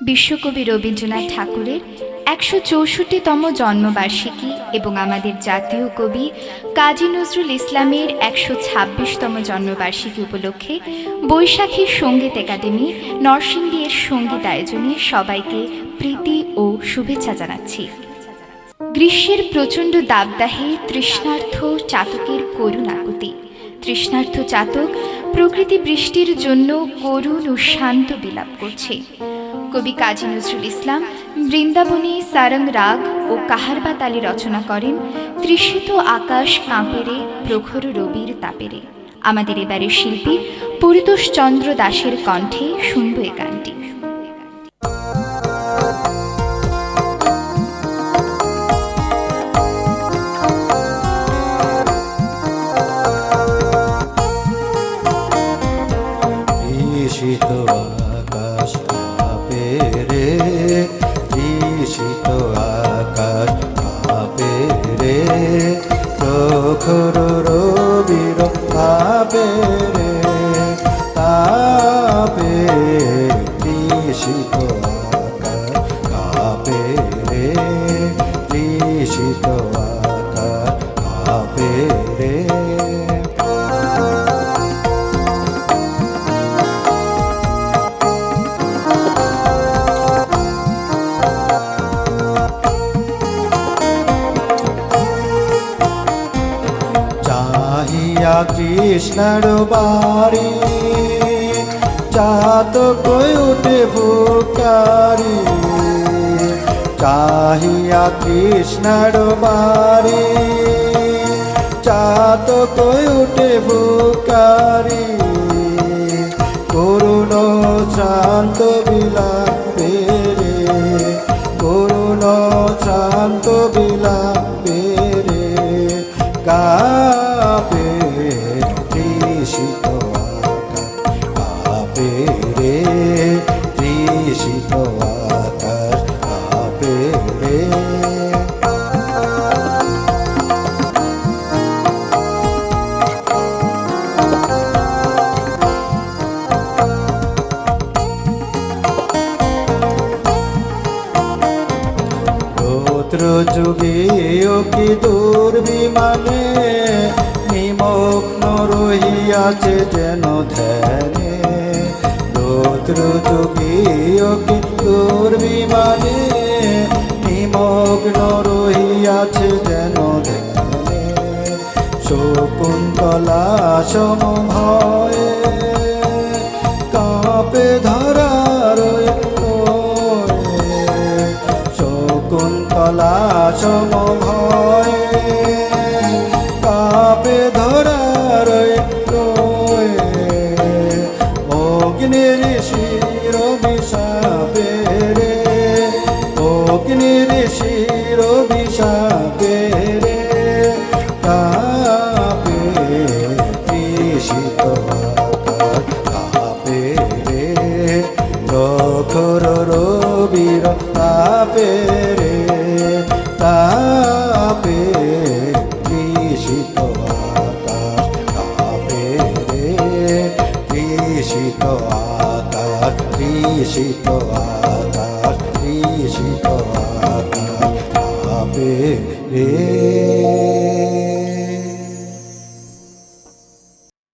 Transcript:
বিশ্বকবি রবীন্দ্রনাথ ঠাকুরের একশো চৌষট্টিতম জন্মবার্ষিকী এবং আমাদের জাতীয় কবি কাজী নজরুল ইসলামের একশো ছাব্বিশতম জন্মবার্ষিকী উপলক্ষে বৈশাখী সংগীত একাডেমি নরসিংদী এর সংগীত আয়োজনে সবাইকে প্রীতি ও শুভেচ্ছা জানাচ্ছি। গ্রীষ্মের প্রচণ্ড দাবদাহে তৃষ্ণার্থ চাতকের করুণ আকুতি তৃষ্ণার্থ চাতক প্রকৃতি বৃষ্টির জন্য করুণ ও শান্ত বিলাপ করছে। কবি কাজী নজরুল ইসলাম বৃন্দাবনী সারং রাগ ও কাহারবা তালি রচনা করেন, তৃষিত আকাশ কাঁপেরে, প্রখর রবির তাপেরে। আমাদের এবারের শিল্পী পরিতোষ চন্দ্র দাসের কণ্ঠে শুনব এ গানটি। আকাশ রে ঈশিত আকাশ কাঁপে রে প্রখর রবির কাঁপে রে তাপে চাহিয়া কৃষ্ণর বাড়ি। চাত কই উঠে ভুকারি চাহিয়া কৃষ্ণর বাড়ি। চাত কই উঠে ভুকারি করুণ শান্ত বিলাপে কাপে রে তৃষিত আকাশ কাপে রে কি দুর্বিমানে নিমগ্ন রহিয়াছে যেন ধ্যানে। রৌদ্র যুগে ও কি দুর্বিমানে নিমগ্ন রহিয়াছে যেন ধ্যানে শকুন্তলা সম ভয়ে কাপে ধরার শকুন্তলা সম ভয়ে কাপে ধরার অগ্নির শির বিষাপে রে কাপে তৃষিত কাপে রে প্রখর রবির তাপে রে, তাপে তৃষিত কাপে রে, তৃষিত আকাশ তৃষিত আকাশ। Yeah.